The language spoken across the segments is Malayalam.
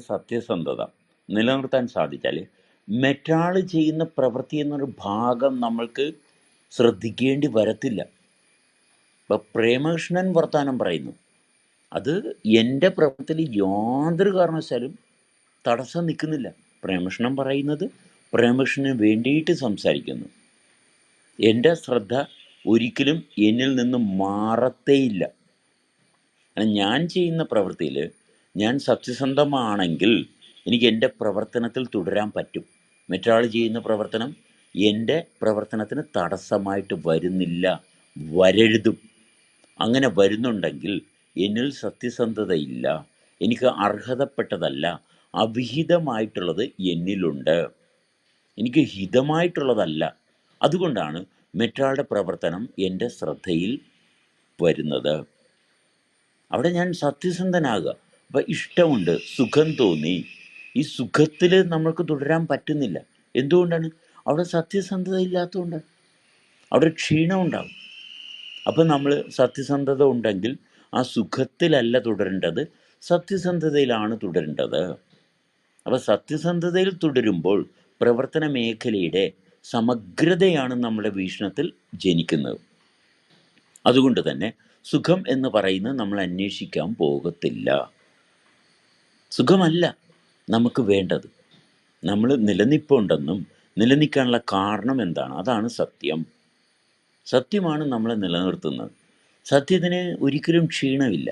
സത്യസന്ധത നിലനിർത്താൻ സാധിച്ചാൽ മറ്റൊരാൾ ചെയ്യുന്ന പ്രവൃത്തി എന്നൊരു ഭാഗം നമ്മൾക്ക് ശ്രദ്ധിക്കേണ്ടി വരത്തില്ല. ഇപ്പം പ്രേമകൃഷ്ണൻ വർത്താനം പറയുന്നു. അത് എന്റെ പ്രവൃത്തിയിൽ യാതൊരു കാരണവശാലും തടസ്സം നിൽക്കുന്നില്ല. പ്രേമകൃഷ്ണൻ പറയുന്നത് പ്രേമകൃഷ്ണന് വേണ്ടിയിട്ട് സംസാരിക്കുന്നു. എന്റെ ശ്രദ്ധ ഒരിക്കലും എന്നിൽ നിന്ന് മാറത്തേയില്ല. ഞാൻ ചെയ്യുന്ന പ്രവൃത്തിയിൽ ഞാൻ സത്യസന്ധമാണെങ്കിൽ എനിക്ക് എന്റെ പ്രവർത്തനത്തിൽ തുടരാൻ പറ്റും. മറ്റൊരാൾ ചെയ്യുന്ന പ്രവർത്തനം എന്റെ പ്രവർത്തനത്തിന് തടസ്സമായിട്ട് വരുന്നില്ല. വരരുതും. അങ്ങനെ വരുന്നുണ്ടെങ്കിൽ എന്നിൽ സത്യസന്ധതയില്ല. എനിക്ക് അർഹതപ്പെട്ടതല്ല. അവിഹിതമായിട്ടുള്ളത് എന്നിലുണ്ട്. എനിക്ക് ഹിതമായിട്ടുള്ളതല്ല. അതുകൊണ്ടാണ് മറ്റൊരാളുടെ പ്രവർത്തനം എന്റെ ശ്രദ്ധയിൽ വരുന്നത്. അവിടെ ഞാൻ സത്യസന്ധനാകുക ഇഷ്ടമുണ്ട് സുഖം തോന്നി. ഈ സുഖത്തിൽ നമ്മൾക്ക് തുടരാൻ പറ്റുന്നില്ല. എന്തുകൊണ്ടാണ്? അവിടെ സത്യസന്ധത ഇല്ലാത്തതുകൊണ്ട് അവിടെ ക്ഷീണം ഉണ്ടാവും. അപ്പം നമ്മൾ സത്യസന്ധത ഉണ്ടെങ്കിൽ ആ സുഖത്തിലല്ല തുടരേണ്ടത് സത്യസന്ധതയിലാണ് തുടരേണ്ടത്. അപ്പോൾ സത്യസന്ധതയിൽ തുടരുമ്പോൾ പ്രവർത്തന മേഖലയുടെ സമഗ്രതയാണ് നമ്മുടെ വീക്ഷണത്തിൽ ജനിക്കുന്നത്. അതുകൊണ്ട് തന്നെ സുഖം എന്ന് പറയുന്നത് നമ്മൾ അന്വേഷിക്കാൻ പോകത്തില്ല. സുഖമല്ല നമുക്ക് വേണ്ടത്. നമ്മൾ നിലനിൽപ്പുണ്ടെന്നും നിലനിൽക്കാനുള്ള കാരണം എന്താണ്? അതാണ് സത്യം. സത്യമാണ് നമ്മളെ നിലനിർത്തുന്നത്. സത്യത്തിന് ഒരിക്കലും ക്ഷീണമില്ല.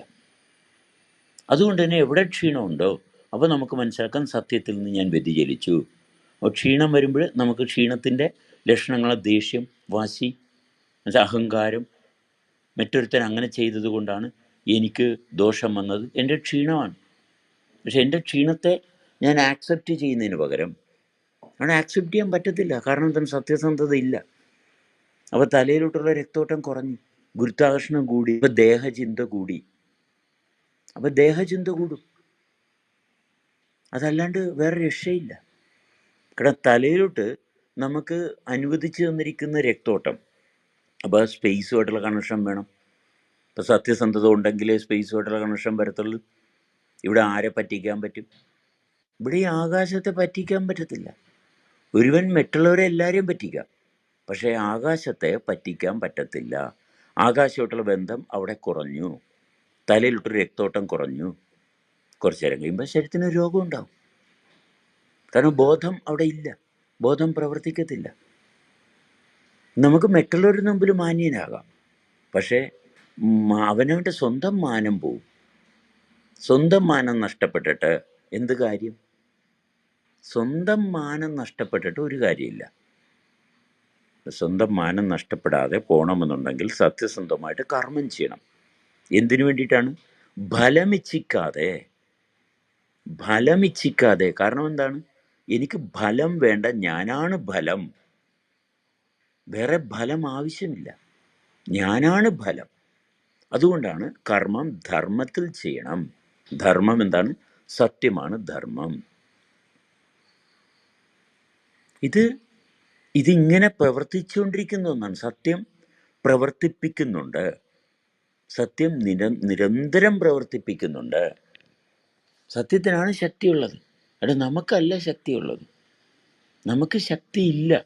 അതുകൊണ്ട് തന്നെ എവിടെ ക്ഷീണമുണ്ടോ അപ്പോൾ നമുക്ക് മനസ്സിലാക്കാൻ സത്യത്തിൽ നിന്ന് ഞാൻ വ്യതിചലിച്ചു. അപ്പോൾ ക്ഷീണം വരുമ്പോൾ നമുക്ക് ക്ഷീണത്തിന്റെ ലക്ഷണങ്ങളെ ദേഷ്യം വാശി അഹങ്കാരം മറ്റൊരുത്തൻ അങ്ങനെ ചെയ്തത് കൊണ്ടാണ് എനിക്ക് ദോഷം വന്നത്. എന്റെ ക്ഷീണമാണ്. പക്ഷെ എന്റെ ക്ഷീണത്തെ ഞാൻ ആക്സെപ്റ്റ് ചെയ്യുന്നതിന് പകരം അവിടെ ആക്സെപ്റ്റ് ചെയ്യാൻ പറ്റത്തില്ല. കാരണം തന്നെ സത്യസന്ധത ഇല്ല. അപ്പോൾ തലയിലോട്ടുള്ള രക്തോട്ടം കുറഞ്ഞു. ഗുരുത്വാകർഷണം കൂടി. അപ്പോൾ ദേഹചിന്ത കൂടി. അപ്പോൾ ദേഹചിന്ത കൂടും. അതല്ലാണ്ട് വേറെ രക്ഷയില്ല. കാരണം തലയിലോട്ട് നമുക്ക് അനുവദിച്ചു തന്നിരിക്കുന്ന രക്തോട്ടം. അപ്പോൾ സ്പേസുമായിട്ടുള്ള കണക്ഷൻ വേണം. ഇപ്പോൾ സത്യസന്ധത ഉണ്ടെങ്കിലേ സ്പേസുമായിട്ടുള്ള കണക്ഷൻ വരത്തുള്ളൂ. ഇവിടെ ആരെ പറ്റിക്കാൻ പറ്റും? ഇവിടെ ഈ ആകാശത്തെ പറ്റിക്കാൻ പറ്റത്തില്ല. ഒരുവൻ മറ്റുള്ളവരെ എല്ലാവരെയും പറ്റിക്കാം. പക്ഷേ ആകാശത്തെ പറ്റിക്കാൻ പറ്റത്തില്ല. ആകാശമായിട്ടുള്ള ബന്ധം അവിടെ കുറഞ്ഞു. തലയിലിട്ടൊരു രക്തോട്ടം കുറഞ്ഞു. കുറച്ച് നേരം കഴിയുമ്പോൾ ശരീരത്തിന് രോഗം ഉണ്ടാവും. കാരണം ബോധം അവിടെ ഇല്ല. ബോധം പ്രവർത്തിക്കത്തില്ല. നമുക്ക് മറ്റുള്ളവരുടെ മുമ്പിൽ മാന്യനാകാം. പക്ഷേ അവനവന്റെ സ്വന്തം മാനം പോവും. സ്വന്തം മാനം നഷ്ടപ്പെട്ടിട്ട് എന്ത് കാര്യം? സ്വന്തം മാനം നഷ്ടപ്പെട്ടിട്ട് ഒരു കാര്യമില്ല. സ്വന്തം മാനം നഷ്ടപ്പെടാതെ പോകണമെന്നുണ്ടെങ്കിൽ സത്യസന്ധമായിട്ട് കർമ്മം ചെയ്യണം. എന്തിനു വേണ്ടിയിട്ടാണ്? ഫലമിച്ഛിക്കാതെ ഫലമിച്ഛിക്കാതെ. കാരണം എന്താണ്? എനിക്ക് ഫലം വേണ്ട ഞാനാണ് ഫലം. വേറെ ഫലം ആവശ്യമില്ല. ഞാനാണ് ഫലം. അതുകൊണ്ടാണ് കർമ്മം ധർമ്മത്തിൽ ചെയ്യണം. ധർമ്മം എന്താണ്? സത്യമാണ് ധർമ്മം. ഇത് ഇതിങ്ങനെ പ്രവർത്തിച്ചുകൊണ്ടിരിക്കുന്ന ഒന്നാണ്. സത്യം പ്രവർത്തിപ്പിക്കുന്നുണ്ട്. സത്യം നിര നിരന്തരം പ്രവർത്തിപ്പിക്കുന്നുണ്ട്. സത്യത്തിനാണ് ശക്തിയുള്ളത്. അവിടെ നമുക്കല്ല ശക്തിയുള്ളത്. നമുക്ക് ശക്തിയില്ല.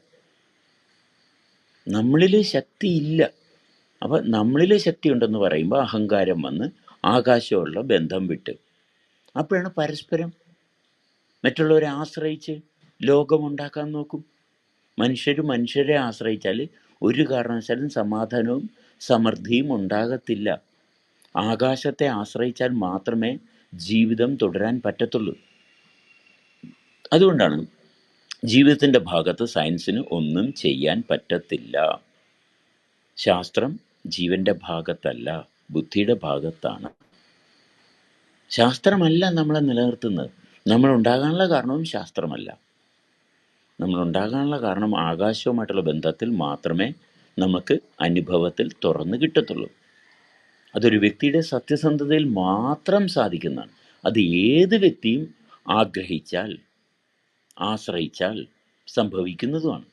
നമ്മളിൽ ശക്തിയില്ല. അപ്പം നമ്മളിൽ ശക്തി ഉണ്ടെന്ന് പറയുമ്പോൾ അഹങ്കാരം വന്ന് ആകാശമുള്ള ബന്ധം വിട്ട്. അപ്പോഴാണ് പരസ്പരം മറ്റുള്ളവരെ ആശ്രയിച്ച് ലോകമുണ്ടാക്കാൻ നോക്കും. മനുഷ്യർ മനുഷ്യരെ ആശ്രയിച്ചാൽ ഒരു കാരണവശാലും സമാധാനവും സമൃദ്ധിയും ഉണ്ടാകത്തില്ല. ആകാശത്തെ ആശ്രയിച്ചാൽ മാത്രമേ ജീവിതം തുടരാൻ പറ്റത്തുള്ളൂ. അതുകൊണ്ടാണ് ജീവിതത്തിന്റെ ഭാഗത്ത് സയൻസിന് ഒന്നും ചെയ്യാൻ പറ്റത്തില്ല. ശാസ്ത്രം ജീവന്റെ ഭാഗത്തല്ല. ബുദ്ധിയുടെ ഭാഗത്താണ്. ശാസ്ത്രമല്ല നമ്മളെ നിലനിർത്തുന്നത്. നമ്മൾ ഉണ്ടാകാനുള്ള കാരണവും ശാസ്ത്രമല്ല. നമ്മൾ ഉണ്ടാകാനുള്ള കാരണം ആകാശവുമായിട്ടുള്ള ബന്ധത്തിൽ മാത്രമേ നമുക്ക് അനുഭവത്തിൽ തുറന്നു കിട്ടത്തുള്ളൂ. അതൊരു വ്യക്തിയുടെ സത്യസന്ധതയിൽ മാത്രം സാധിക്കുന്നതാണ്. അത് ഏത് വ്യക്തിയും ആഗ്രഹിച്ചാൽ ആശ്രയിച്ചാൽ സംഭവിക്കുന്നതുമാണ്.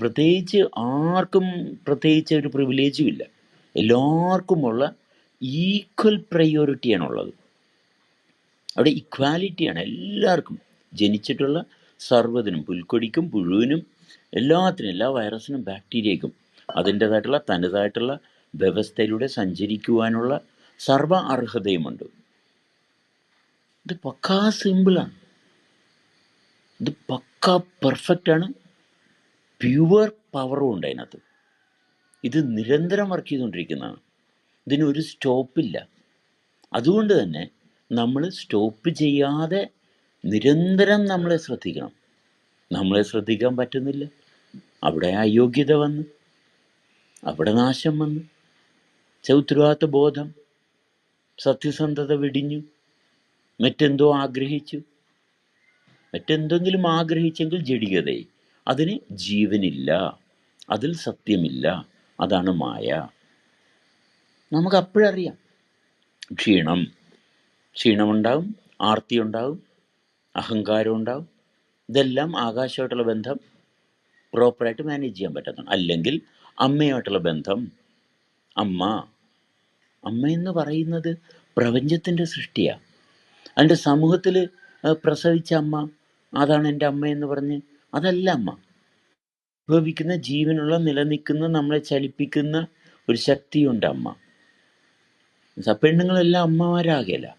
പ്രത്യേകിച്ച് ആർക്കും പ്രത്യേകിച്ച് ഒരു പ്രിവിലേജും ഇല്ല. എല്ലാവർക്കുമുള്ള ഈക്വൽ പ്രയോറിറ്റിയാണുള്ളത്. അവിടെ ഇക്വാലിറ്റിയാണ് എല്ലാവർക്കും. ജനിച്ചിട്ടുള്ള സർവതിനും പുൽക്കൊടിക്കും പുഴുവിനും എല്ലാത്തിനും എല്ലാ വൈറസിനും ബാക്ടീരിയക്കും അതിന്റേതായിട്ടുള്ള തനതായിട്ടുള്ള വ്യവസ്ഥയിലൂടെ സഞ്ചരിക്കുവാനുള്ള സർവ അർഹതയുമുണ്ട്. ഇത് പക്കാ സിമ്പിളാണ്. ഇത് പക്കാ പെർഫെക്റ്റാണ്. പ്യുവർ പവറും ഉണ്ട് അതിനകത്ത്. ഇത് നിരന്തരം വർക്ക് ചെയ്തുകൊണ്ടിരിക്കുന്നതാണ്. ഇതിനൊരു സ്റ്റോപ്പില്ല അതുകൊണ്ട് തന്നെ നമ്മൾ സ്റ്റോപ്പ് ചെയ്യാതെ നിരന്തരം നമ്മളെ ശ്രദ്ധിക്കണം. നമ്മളെ ശ്രദ്ധിക്കാൻ പറ്റുന്നില്ല. അവിടെ അയോഗ്യത വന്ന്. അവിടെ നാശം വന്ന്. ചൗത്രവാദ ബോധം സത്യസന്ധത വെടിഞ്ഞു. മറ്റെന്തോ ആഗ്രഹിച്ചു. മറ്റെന്തെങ്കിലും ആഗ്രഹിച്ചെങ്കിൽ ജഡികതയെ അതിന് ജീവനില്ല. അതിൽ സത്യമില്ല. അതാണ് മായ. നമുക്ക് അപ്പോഴറിയാം ക്ഷീണം. ക്ഷീണമുണ്ടാവും ആർത്തി ഉണ്ടാവും അഹങ്കാരം ഉണ്ടാവും ഇതെല്ലാം ആകാശമായിട്ടുള്ള ബന്ധം പ്രോപ്പറായിട്ട് മാനേജ് ചെയ്യാൻ പറ്റുന്നു അല്ലെങ്കിൽ അമ്മയുമായിട്ടുള്ള ബന്ധം. അമ്മ. അമ്മ എന്ന് പറയുന്നത് പ്രപഞ്ചത്തിന്റെ സൃഷ്ടിയാണ് അതിന്റെ സമൂഹത്തിൽ പ്രസവിച്ച അമ്മ അതാണ് എന്റെ അമ്മ എന്ന് പറഞ്ഞ് അതല്ല അമ്മ. ഭവിക്കുന്ന ജീവനുള്ള നിലനിൽക്കുന്ന നമ്മളെ ചലിപ്പിക്കുന്ന ഒരു ശക്തിയുണ്ട് അമ്മ. പെണ്ണുങ്ങളെല്ലാം അമ്മമാരാകല.